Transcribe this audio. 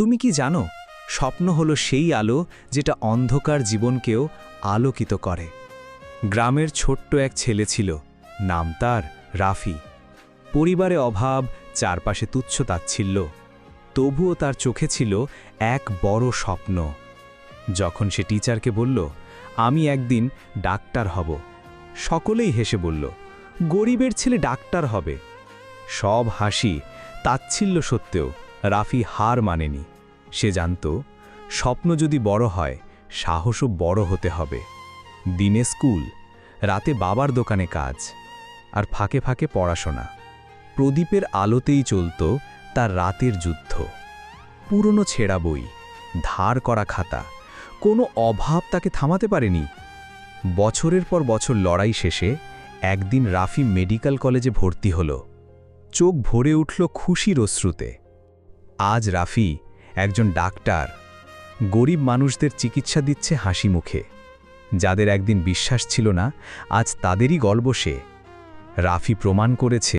তুমি কি জানো, স্বপ্ন হলো সেই আলো যেটা অন্ধকার জীবনকেও আলোকিত করে। গ্রামের ছোট্ট এক ছেলে ছিল, নাম তার রাফি। পরিবারে অভাব, চারপাশে তুচ্ছ তাচ্ছিল্য। তবুও তার চোখে ছিল এক বড় স্বপ্ন। যখন সে টিচারকে বলল, আমি একদিন ডাক্তার হব। সকলেই হেসে বলল, গরিবের ছেলে ডাক্তার হবে। সব হাসি, তাচ্ছিল্য সত্ত্বেও রাফি হার মানেনি। সে জানত, স্বপ্ন যদি বড় হয়, সাহসও বড় হতে হবে। দিনে স্কুল, রাতে বাবার দোকানে কাজ, আর ফাঁকে ফাঁকে পড়াশোনা। প্রদীপের আলোতেই চলত তার রাতের যুদ্ধ। পুরনো ছেঁড়া বই, ধার করা খাতা, কোনো অভাব তাকে থামাতে পারেনি। বছরের পর বছর লড়াই শেষে একদিন রাফি মেডিকেল কলেজে ভর্তি হল। চোখ ভরে উঠল খুশির অশ্রুতে। আজ রাফি একজন ডাক্তার। গরিব মানুষদের চিকিৎসা দিচ্ছে হাসি মুখে। যাদের একদিন বিশ্বাস ছিল না, আজ তাদেরই গল্প সে। রাফি প্রমাণ করেছে।